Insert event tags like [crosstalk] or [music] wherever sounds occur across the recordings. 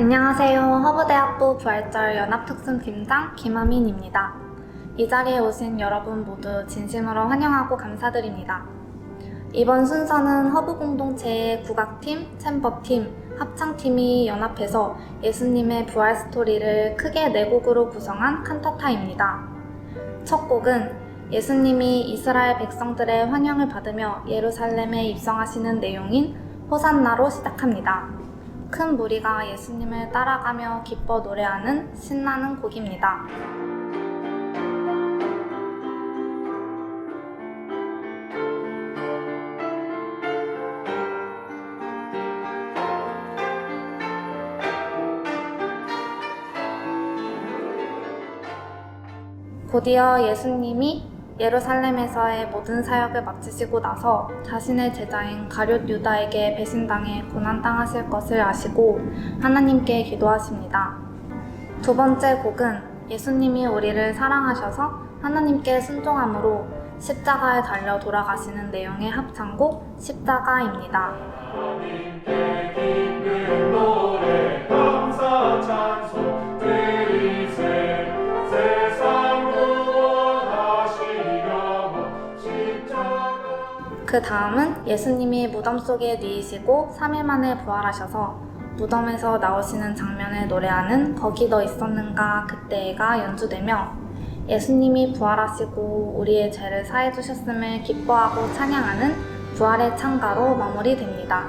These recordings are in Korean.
안녕하세요. 허브대학부 부활절 연합특순팀장 김하민입니다. 이 자리에 오신 여러분 모두 진심으로 환영하고 감사드립니다. 이번 순서는 허브 공동체의 국악팀, 챔버팀, 합창팀이 연합해서 예수님의 부활 스토리를 크게 네 곡으로 구성한 칸타타입니다. 첫 곡은 예수님이 이스라엘 백성들의 환영을 받으며 예루살렘에 입성하시는 내용인 호산나로 시작합니다. 큰 무리가 예수님을 따라가며 기뻐 노래하는 신나는 곡입니다. 곧이어 예수님이 예루살렘에서의 모든 사역을 마치시고 나서 자신의 제자인 가룟 유다에게 배신당해 고난당하실 것을 아시고 하나님께 기도하십니다. 두 번째 곡은 예수님이 우리를 사랑하셔서 하나님께 순종함으로 십자가에 달려 돌아가시는 내용의 합창곡 십자가입니다. 그 다음은 예수님이 무덤 속에 누이시고 3일 만에 부활하셔서 무덤에서 나오시는 장면을 노래하는 거기 너 있었는가 그때가 연주되며 예수님이 부활하시고 우리의 죄를 사해 주셨음을 기뻐하고 찬양하는 부활의 찬가로 마무리됩니다.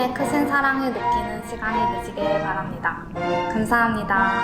예수님의 크신 사랑을 느끼는 시간이 되시길 바랍니다. 감사합니다.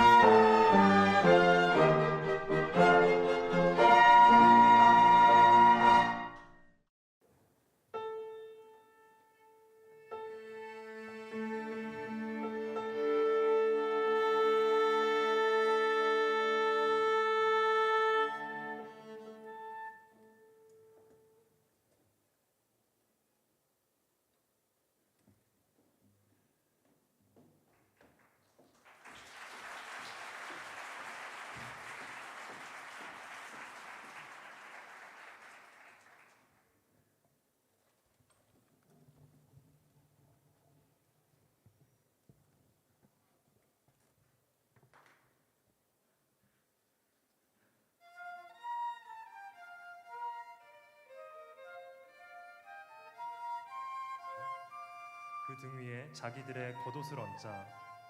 그 등 위에 자기들의 겉옷을 얹자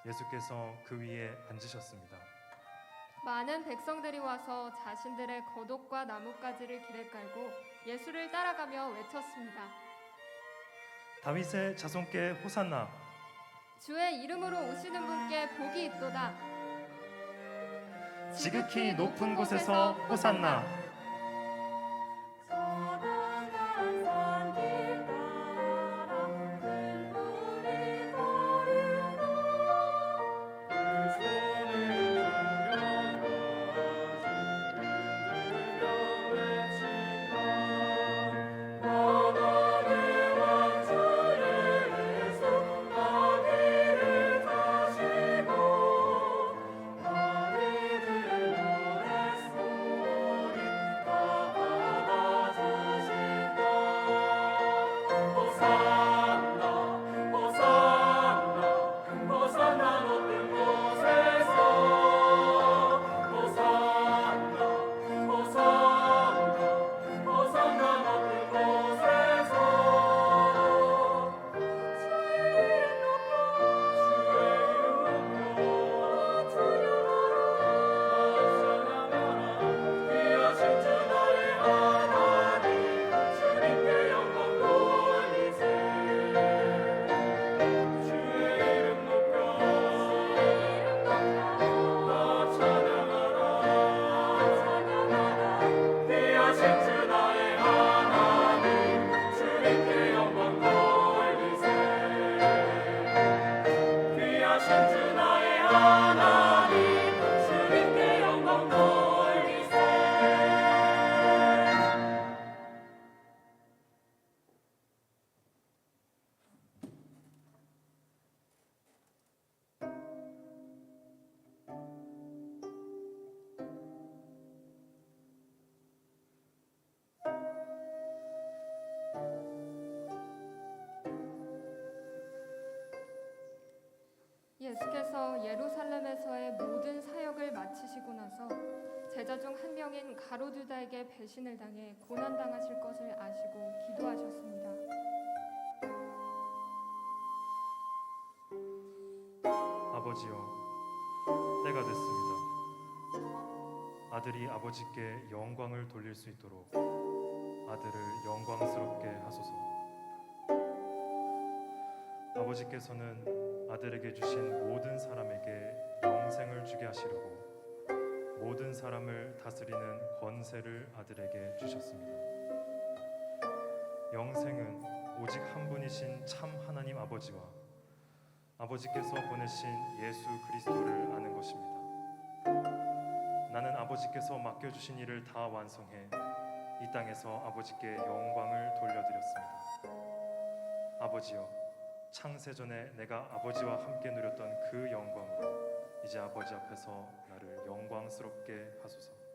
예수께서 그 위에 앉으셨습니다. 많은 백성들이 와서 자신들의 겉옷과 나뭇가지를 길에 깔고 예수를 따라가며 외쳤습니다. 다윗의 자손께 호산나 주의 이름으로 오시는 분께 복이 있도다. 지극히 높은 곳에서 호산나 예수께서 예루살렘에서의 모든 사역을 마치시고 나서 제자 중 한 명인 가로두다에게 배신을 당해 고난 당하실 것을 아시고 기도하셨습니다. 아버지여 때가 됐습니다. 아들이 아버지께 영광을 돌릴 수 있도록 아들을 영광스럽게 하소서. 아버지께서는 아들에게 주신 모든 사람에게 영생을 주게 하시려고 모든 사람을 다스리는 권세를 아들에게 주셨습니다. 영생은 오직 한 분이신 참 하나님 아버지와 아버지께서 보내신 예수 그리스도를 아는 것입니다. 나는 아버지께서 맡겨주신 일을 다 완성해 이 땅에서 아버지께 영광을 돌려드렸습니다. 아버지여, 창세 전에 내가 아버지와 함께 누렸던 그 영광으로 이제 아버지 앞에서 나를 영광스럽게 하소서.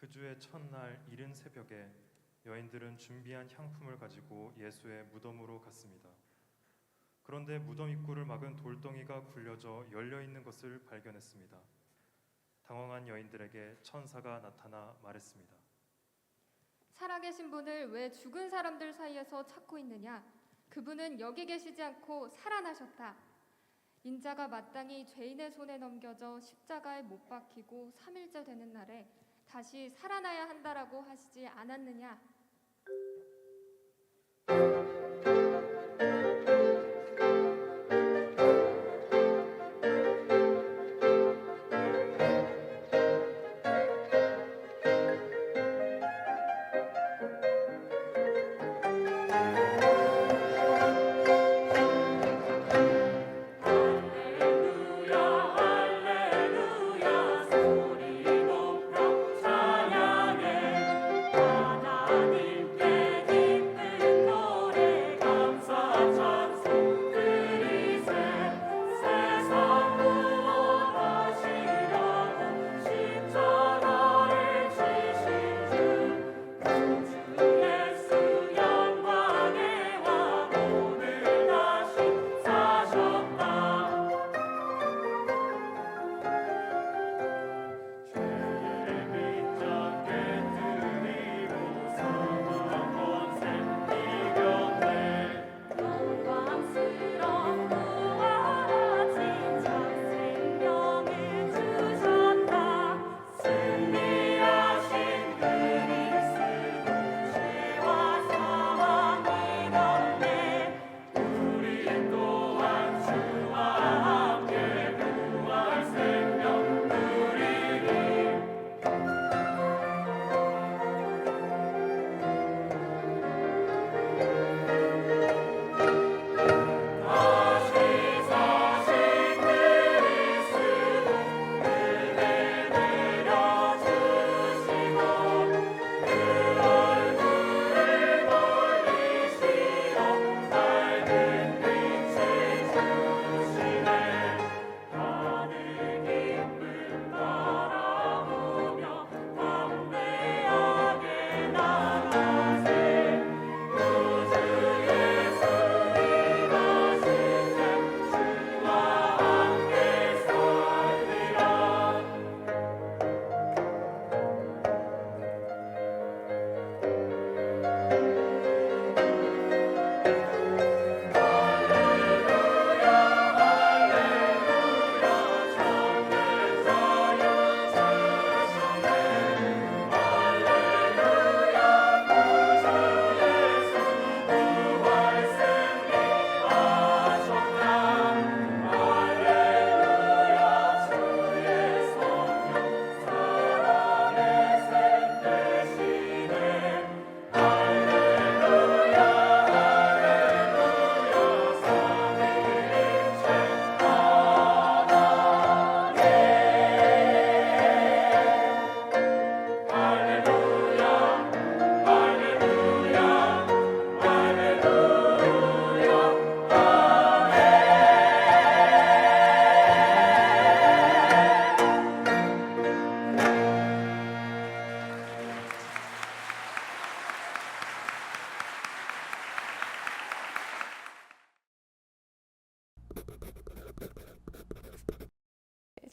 그 주의 첫날 이른 새벽에 여인들은 준비한 향품을 가지고 예수의 무덤으로 갔습니다. 그런데 무덤 입구를 막은 돌덩이가 굴려져 열려 있는 것을 발견했습니다. 당황한 여인들에게 천사가 나타나 말했습니다. 살아계신 분을 왜 죽은 사람들 사이에서 찾고 있느냐? 그분은 여기 계시지 않고 살아나셨다. 인자가 마땅히 죄인의 손에 넘겨져 십자가에 못 박히고 3일째 되는 날에 다시 살아나야 한다라고 하시지 않았느냐?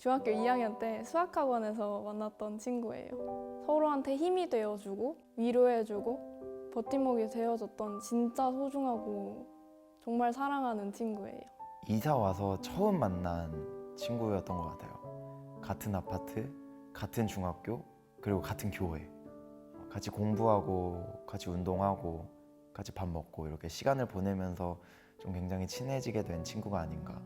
중학교 2학년 때 수학학원에서 만났던 친구예요. 서로한테 힘이 되어주고 위로해주고 버팀목이 되어줬던 진짜 소중하고 정말 사랑하는 친구예요. 이사 와서 처음 만난 친구였던 것 같아요. 같은 아파트, 같은 중학교, 그리고 같은 교회. 같이 공부하고, 같이 운동하고, 같이 밥 먹고 이렇게 시간을 보내면서 좀 굉장히 친해지게 된 친구가 아닌가.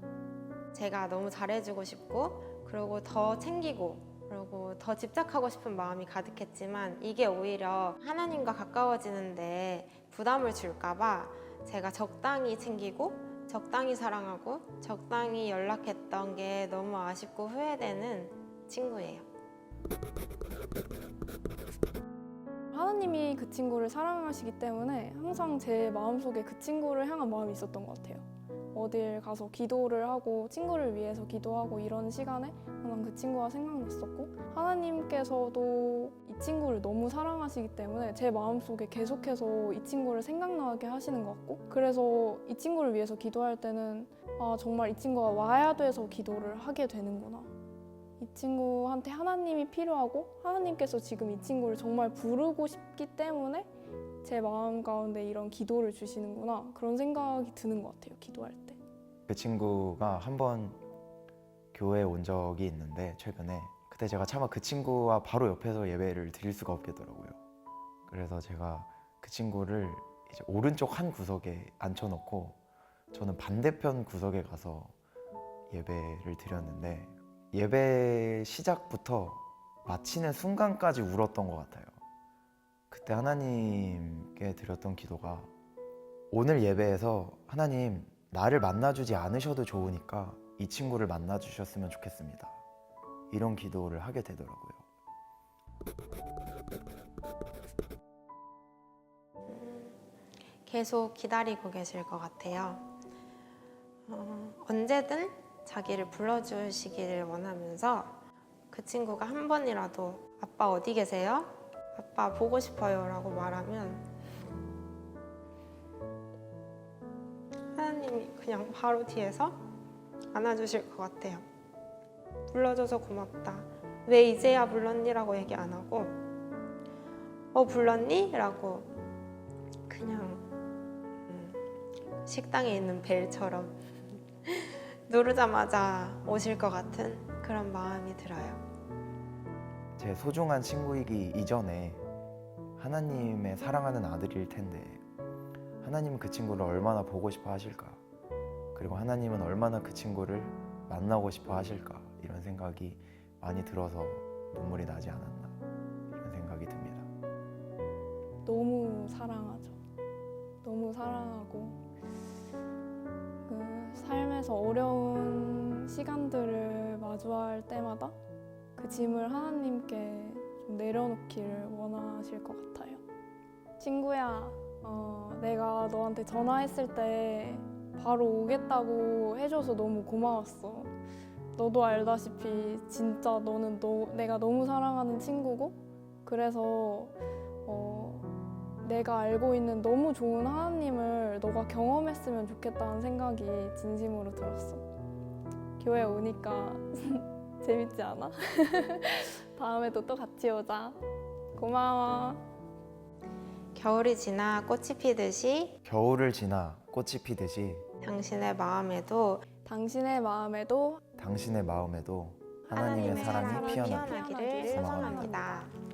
제가 너무 잘해주고 싶고 그리고 더 챙기고 그리고 더 집착하고 싶은 마음이 가득했지만 이게 오히려 하나님과 가까워지는데 부담을 줄까봐 제가 적당히 챙기고 적당히 사랑하고 적당히 연락했던 게 너무 아쉽고 후회되는 친구예요. 하나님이 그 친구를 사랑하시기 때문에 항상 제 마음속에 그 친구를 향한 마음이 있었던 것 같아요. 어딜 가서 기도를 하고 친구를 위해서 기도하고 이런 시간에 항상 그 친구가 생각났었고 하나님께서도 이 친구를 너무 사랑하시기 때문에 제 마음속에 계속해서 이 친구를 생각나게 하시는 것 같고 그래서 이 친구를 위해서 기도할 때는 아 정말 이 친구가 와야 돼서 기도를 하게 되는구나. 이 친구한테 하나님이 필요하고 하나님께서 지금 이 친구를 정말 부르고 싶기 때문에 제 마음 가운데 이런 기도를 주시는구나 그런 생각이 드는 것 같아요 기도할 때 그 친구가 한 번 교회에 온 적이 있는데 최근에 그때 제가 차마 그 친구와 바로 옆에서 예배를 드릴 수가 없겠더라고요. 그래서 제가 그 친구를 이제 오른쪽 한 구석에 앉혀놓고 저는 반대편 구석에 가서 예배를 드렸는데 예배 시작부터 마치는 순간까지 울었던 것 같아요. 그때 하나님께 드렸던 기도가 오늘 예배에서 하나님 나를 만나주지 않으셔도 좋으니까 이 친구를 만나주셨으면 좋겠습니다. 이런 기도를 하게 되더라고요. 계속 기다리고 계실 것 같아요. 어, 언제든 자기를 불러주시기를 원하면서 그 친구가 한 번이라도 아빠 어디 계세요? 아빠 보고 싶어요 라고 말하면 하나님이 그냥 바로 뒤에서 안아주실 것 같아요. 불러줘서 고맙다. 왜 이제야 불렀니? 라고 얘기 안 하고 어 불렀니? 라고 그냥 음, 식당에 있는 벨처럼 [laughs] 누르자마자 오실 것 같은 그런 마음이 들어요. 제 소중한 친구이기 이전에 하나님의 사랑하는 아들일 텐데 하나님은 그 친구를 얼마나 보고 싶어 하실까? 그리고 하나님은 얼마나 그 친구를 만나고 싶어 하실까? 이런 생각이 많이 들어서 눈물이 나지 않았나 이런 생각이 듭니다. 너무 사랑하죠. 너무 사랑하고 그 삶에서 어려운 시간들을 마주할 때마다 그 짐을 하나님께 좀 내려놓기를 원하실 것 같아요. 친구야, 어, 내가 너한테 전화했을 때 바로 오겠다고 해줘서 너무 고마웠어. 너도 알다시피 진짜 너는 너, 내가 너무 사랑하는 친구고 그래서 어, 내가 알고 있는 너무 좋은 하나님을 너가 경험했으면 좋겠다는 생각이 진심으로 들었어. 교회 오니까 [laughs] 재밌지 않아? [laughs] 다음에도 또 같이 오자. 고마워. 겨울이 지나 꽃이 피듯이 겨울을 지나 꽃이 피듯이 당신의 마음에도 당신의 마음에도 당신의 마음에도 하나님의, 사랑이 피어나길 피어나기를 소망합니다. 소망합니다.